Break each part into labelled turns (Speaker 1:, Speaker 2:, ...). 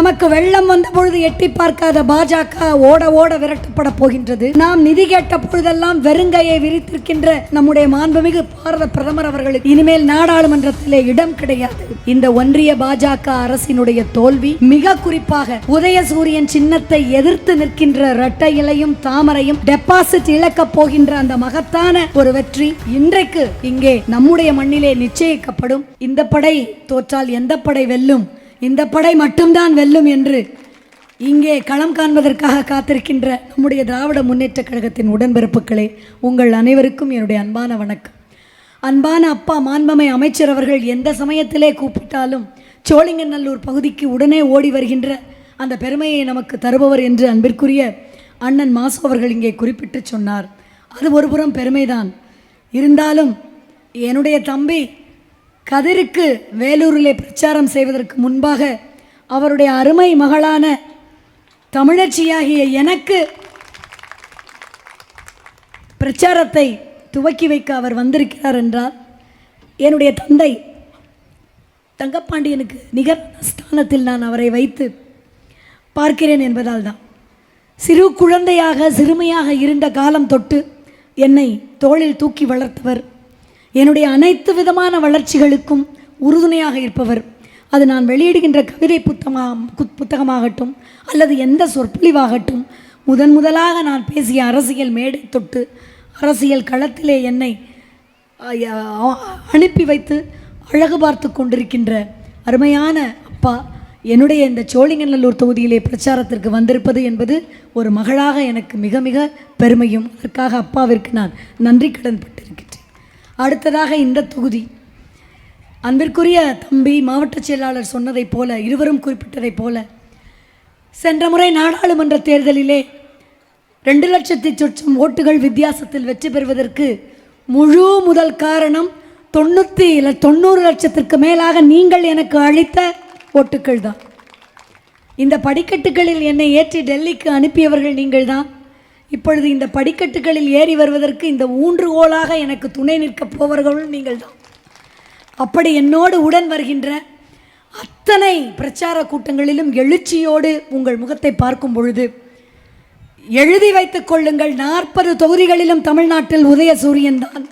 Speaker 1: நமக்கு வெள்ளம் வந்த பொழுது எட்டி பார்க்காத பாஜக ஓட ஓட விரட்டப்பட போகின்றது. நாம் நிதி கேட்ட பொழுதெல்லாம் வெறுங்கையை விரித்திருக்கின்ற நம்முடைய மாண்புமிகு பாரத பிரதமர் அவர்களுக்கு இனிமேல் நாடாளுமன்றத்திலே இடம் கிடையாது. இந்த ஒன்றிய பாஜக அரசினுடைய தோல்வி மிக குறிப்பாக உதயசூரியன் சின்னத்தை எதிர்த்து நிற்கின்ற இரட்டை இலையும் தாமரையும் டெபாசிட் இழக்கப் போகின்ற அந்த மகத்தான ஒரு வெற்றி இன்றைக்கு இங்கே நம்முடைய மண்ணிலே நிச்சயிக்கப்படும். இந்த படை தோற்றால் எந்த படை வெல்லும்? இந்த படை மட்டும்தான் வெல்லும் என்று இங்கே களம் காண்பதற்காக காத்திருக்கின்ற நம்முடைய திராவிட முன்னேற்றக் கழகத்தின் உடன்பிறப்புகளே உங்கள் அனைவருக்கும் என்னுடைய அன்பான வணக்கம். அன்பான அப்பா மாண்பமை அமைச்சர் அவர்கள் எந்த சமயத்திலே கூப்பிட்டாலும் சோழிங்கநல்லூர் பகுதிக்கு உடனே ஓடி வருகின்ற அந்த பெருமையை நமக்கு தருபவர் என்று அன்பிற்குரிய அண்ணன் மாசு அவர்கள் இங்கே குறிப்பிட்டு சொன்னார். அது ஒருபுறம் பெருமைதான். இருந்தாலும் என்னுடைய தம்பி கதிருக்கு வேலூரிலே பிரச்சாரம் செய்வதற்கு முன்பாக அவருடைய அருமை மகளான தமிழச்சியாகிய எனக்கு பிரச்சாரத்தை துவக்கி வைக்க அவர் வந்திருக்கிறார் என்றால் என்னுடைய தந்தை தங்கப்பாண்டியனுக்கு நிகர் ஸ்தானத்தில் நான் அவரை வைத்து பார்க்கிறேன் என்பதால் தான். சிறு குழந்தையாக சிறுமியாக இருந்த காலம் தொட்டு என்னை தோளில் தூக்கி வளர்த்தவர் என்னுடைய அனைத்து விதமான வளர்ச்சிகளுக்கும் உறுதுணையாக இருப்பவர். அது நான் வெளியிடுகின்ற கவிதை புத்தகமா குத்- புத்தகமாகட்டும் அல்லது எந்த சொற்பொழிவாகட்டும் முதன் முதலாக நான் பேசிய அரசியல் மேடை தொட்டு அரசியல் களத்திலே என்னை அனுப்பி வைத்து அழகு பார்த்து கொண்டிருக்கின்ற அருமையான அப்பா என்னுடைய இந்த சோழிங்கநல்லூர் தொகுதியிலே பிரச்சாரத்திற்கு வந்திருப்பது என்பது ஒரு மகளாக எனக்கு மிக மிக பெருமையும் அதற்காக அப்பாவிற்கு நான் நன்றி கடன் பட்டிருக்கிறேன் அடுத்ததாக இந்த தொகுதி. அன்பிற்குரிய தம்பி மாவட்ட செயலாளர் சொன்னதைப் போல இருவரும் குறிப்பிட்டதைப் போல சென்ற முறை நாடாளுமன்ற தேர்தலிலே ரெண்டு லட்சத்தி சொச்சம் ஓட்டுகள் வித்தியாசத்தில் வெற்றி பெறுவதற்கு முழு முதல் காரணம் தொண்ணூற்றி இல்லை தொண்ணூறு லட்சத்திற்கு மேலாக நீங்கள் எனக்கு அளித்த ஓட்டுக்கள் தான் இந்த படிக்கட்டுகளில் என்னை ஏற்றி டெல்லிக்கு அனுப்பியவர்கள் நீங்கள்தான். இப்பொழுது இந்த படிக்கட்டுகளில் ஏறி வருவதற்கு இந்த ஊன்றுகோலாக எனக்கு துணை நிற்கப் போவர்களும் நீங்கள்தான். அப்படி என்னோடு உடன் வருகின்ற அத்தனை பிரச்சார கூட்டங்களிலும் எழுச்சியோடு உங்கள் முகத்தை பார்க்கும் பொழுது எழுதி வைத்துக் கொள்ளுங்கள். நாற்பது தொகுதிகளிலும் தமிழ்நாட்டில் உதயசூரியன் தான்.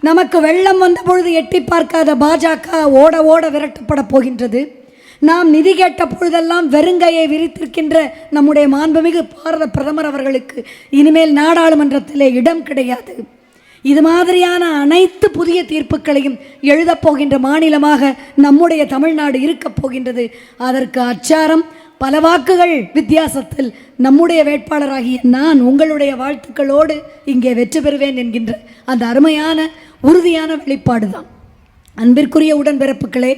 Speaker 1: நமக்கு வெள்ளம் வந்த பொழுது எட்டி பார்க்காத பாஜக ஓட ஓட விரட்டப்பட போகின்றது. நாம் நிதி கேட்ட பொழுதெல்லாம் வெறுங்கையை விரித்திருக்கின்ற நம்முடைய மாண்புமிகு பாரத பிரதமர் அவர்களுக்கு இனிமேல் நாடாளுமன்றத்திலே இடம் கிடையாது. இது மாதிரியான அனைத்து புதிய தீர்ப்புகளையும் எழுதப் போகின்ற மாநிலமாக நம்முடைய தமிழ்நாடு இருக்கப் போகின்றது. அதற்கு அச்சாரம் பல வாக்குகள் வித்தியாசத்தில் நம்முடைய வேட்பாளராகிய நான் உங்களுடைய வாழ்த்துக்களோடு இங்கே வெற்றி பெறுவேன் என்கின்ற அந்த அருமையான உறுதியான வெளிப்பாடு தான் அன்பிற்குரிய உடன்பிறப்புகளே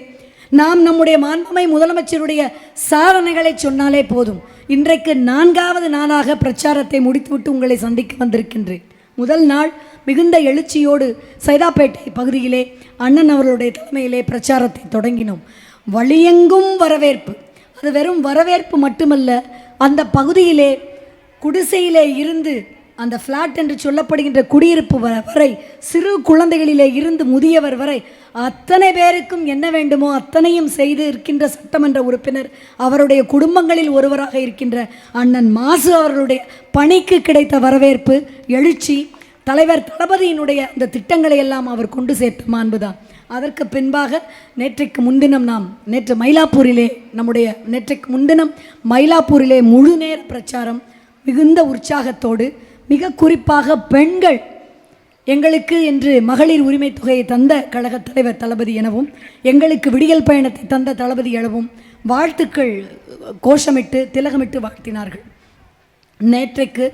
Speaker 1: நாம் நம்முடைய மாண்புமை முதலமைச்சருடைய சாதனைகளை சொன்னாலே போதும். இன்றைக்கு நான்காவது நாளாக பிரச்சாரத்தை முடித்துவிட்டு உங்களை சந்திக்க வந்திருக்கின்றேன். முதல் நாள் மிகுந்த எழுச்சியோடு சைதாப்பேட்டை பகுதியிலே அண்ணன் அவர்களுடைய தலைமையிலே பிரச்சாரத்தை தொடங்கினோம். வழியெங்கும் வரவேற்பு. அது வெறும் வரவேற்பு மட்டுமல்ல அந்த பகுதியிலே குடிசையிலே இருந்து அந்த ஃப்ளாட் என்று சொல்லப்படுகின்ற குடியிருப்பு வ- வரை சிறு குழந்தைகளிலே இருந்து முதியவர் வரை அத்தனை பேருக்கும் என்ன வேண்டுமோ அத்தனையும் செய்து இருக்கின்ற சட்டமன்ற உறுப்பினர் அவருடைய குடும்பங்களில் ஒருவராக இருக்கின்ற அண்ணன் மாசு அவர்களுடைய பணிக்கு கிடைத்த வரவேற்பு எழுச்சி தலைவர் தளபதியினுடைய அந்த திட்டங்களை எல்லாம் அவர் கொண்டு சேர்த்த மாண்புதான் அதற்கு பின்பாக நேற்றைக்கு முன்தினம் நாம் நேற்று மயிலாப்பூரிலே நம்முடைய நேற்றைக்கு முன்தினம் மயிலாப்பூரிலே முழு நேர பிரச்சாரம் மிகுந்த உற்சாகத்தோடு மிக குறிப்பாக பெண்கள் எங்களுக்கு என்று மகளிர் உரிமை தொகையை தந்த கழகத் தலைவர் தளபதி எனவும் எங்களுக்கு விடியல் பயணத்தை தந்த தளபதி எனவும் வாழ்த்துக்கள் கோஷமிட்டு திலகமிட்டு வாழ்த்தினார்கள். நேற்றைக்கு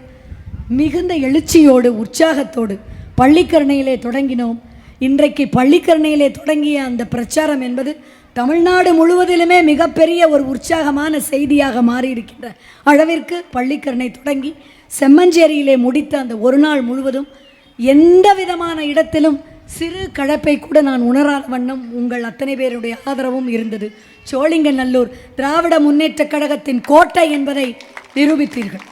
Speaker 1: மிகுந்த எழுச்சியோடு உற்சாகத்தோடு பள்ளிக்கரணையிலே தொடங்கினோம். இன்றைக்கு பள்ளிக்கரணையிலே தொடங்கிய அந்த பிரச்சாரம் என்பது தமிழ்நாடு முழுவதிலுமே மிகப்பெரிய ஒரு உற்சாகமான செய்தியாக மாறியிருக்கின்ற அளவிற்கு பள்ளிக்கரணை தொடங்கி செம்மஞ்சேரியிலே முடித்த அந்த ஒரு நாள் முழுவதும் எந்த விதமான இடத்திலும் சிறு கழப்பை கூட நான் உணராத வண்ணம் உங்கள் அத்தனை பேருடைய ஆதரவும் இருந்தது. சோழிங்கநல்லூர் திராவிட முன்னேற்றக் கழகத்தின் கோட்டை என்பதை நிரூபித்தீர்கள்.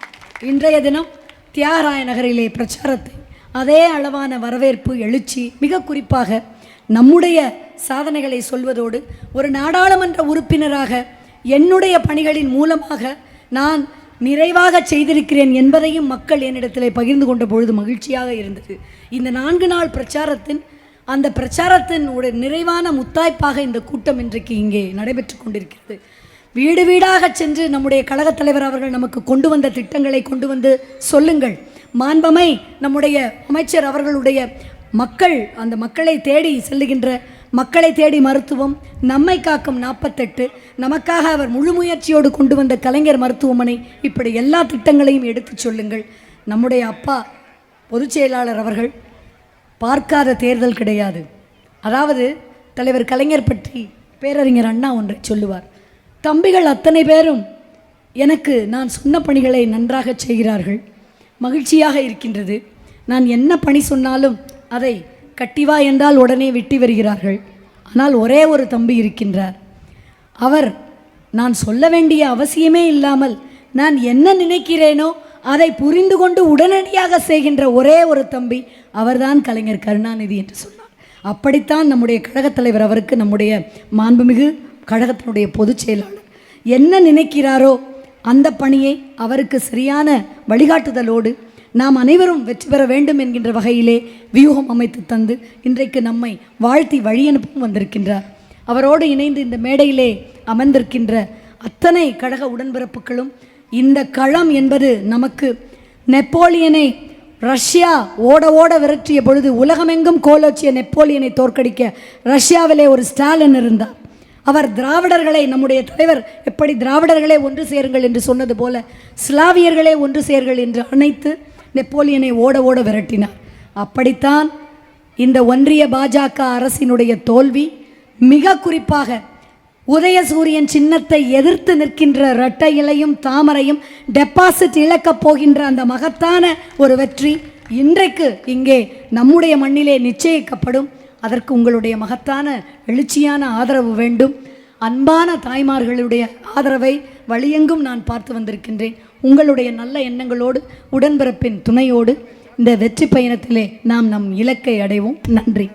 Speaker 1: இன்றைய தினம் தியாகராய நகரிலே பிரச்சாரத்தை அதே அளவான வரவேற்பு எழுச்சி மிக குறிப்பாக நம்முடைய சாதனைகளை சொல்வதோடு ஒரு நாடாளுமன்ற உறுப்பினராக என்னுடைய பணிகளின் மூலமாக நான் நிறைவாக செய்திருக்கிறேன் என்பதையும் மக்கள் என்னிடத்திலே பகிர்ந்து கொண்ட பொழுது மகிழ்ச்சியாக இருந்தது. இந்த நான்கு நாள் பிரச்சாரத்தின் அந்த பிரச்சாரத்தின் ஒரு நிறைவான முத்தாய்ப்பாக இந்த கூட்டம் இன்றைக்கு இங்கே நடைபெற்று கொண்டிருக்கிறது. வீடு வீடாக சென்று நம்முடைய கழகத் தலைவர் அவர்கள் நமக்கு கொண்டு வந்த திட்டங்களை கொண்டு வந்து சொல்லுங்கள். மாண்பமை நம்முடைய அமைச்சர் அவர்களுடைய மக்கள் அந்த மக்களை தேடி செல்லுகின்ற மக்களை தேடி மருத்துவம் நம்மை காக்கும் நாற்பத்தெட்டு நமக்காக அவர் முழு முயற்சியோடு கொண்டு வந்த கலைஞர் மருத்துவமனை இப்படி எல்லா திட்டங்களையும் எடுத்துச் சொல்லுங்கள். நம்முடைய அப்பா பொதுச் செயலாளர் அவர்கள் பார்க்காத தேர்தல் கிடையாது. அதாவது தலைவர் கலைஞர் பற்றி பேரறிஞர் அண்ணா ஒன்றை சொல்லுவார். தம்பிகள் அத்தனை பேரும் எனக்கு நான் சொன்ன பணிகளை நன்றாக செய்கிறார்கள். மகிழ்ச்சியாக இருக்கின்றது. நான் என்ன பணி சொன்னாலும் அதை கட்டிவா என்றால் உடனே விட்டு வருகிறார்கள். ஆனால் ஒரே ஒரு தம்பி இருக்கின்றார். அவர் நான் சொல்ல வேண்டிய அவசியமே இல்லாமல் நான் என்ன நினைக்கிறேனோ அதை புரிந்து கொண்டு உடனடியாக செய்கின்ற ஒரே ஒரு தம்பி அவர்தான் கலைஞர் கருணாநிதி என்று சொன்னார். அப்படித்தான் நம்முடைய கழகத் தலைவர் அவருக்கு நம்முடைய மாண்புமிகு கழகத்தினுடைய பொதுச் செயலாளர். என்ன நினைக்கிறாரோ அந்த பணியை அவருக்கு சரியான வழிகாட்டுதலோடு நாம் அனைவரும் வெற்றி பெற வேண்டும் என்கின்ற வகையிலே வியூகம் அமைத்து தந்து இன்றைக்கு நம்மை வாழ்த்தி வழியனுப்பும் வந்திருக்கின்றார். அவரோடு இணைந்து இந்த மேடையிலே அமர்ந்திருக்கின்ற அத்தனை கழக உடன்பிறப்புகளும் இந்த களம் என்பது நமக்கு நெப்போலியனை ரஷ்யா ஓட ஓட விரட்டிய பொழுது உலகமெங்கும் கோலோச்சிய நெப்போலியனை தோற்கடிக்க ரஷ்யாவிலே ஒரு ஸ்டாலின் இருந்தார். அவர் திராவிடர்களை நம்முடைய தலைவர் எப்படி திராவிடர்களே ஒன்று சேருங்கள் என்று சொன்னது போல ஸ்லாவியர்களே ஒன்று சேர்கள் என்று அணைத்து நெப்போலியனை ஓட ஓட விரட்டினார். அப்படித்தான் இந்த ஒன்றிய பாஜக அரசினுடைய தோல்வி மிக குறிப்பாக உதயசூரியன் சின்னத்தை எதிர்த்து நிற்கின்ற இரட்டை இலையும் தாமரையும் டெபாசிட் இழக்கப் போகின்ற அந்த மகத்தான ஒரு வெற்றி இன்றைக்கு இங்கே நம்முடைய மண்ணிலே நிச்சயிக்கப்படும். அதற்கு உங்களுடைய மகத்தான எழுச்சியான ஆதரவு வேண்டும். அன்பான தாய்மார்களுடைய ஆதரவை வழியெங்கும் நான் பார்த்து வந்திருக்கின்றேன். உங்களுடைய நல்ல எண்ணங்களோடு உடன்பிறப்பின் துணையோடு இந்த வெற்றி பயணத்திலே நாம் நம் இலக்கை அடைவோம். நன்றி.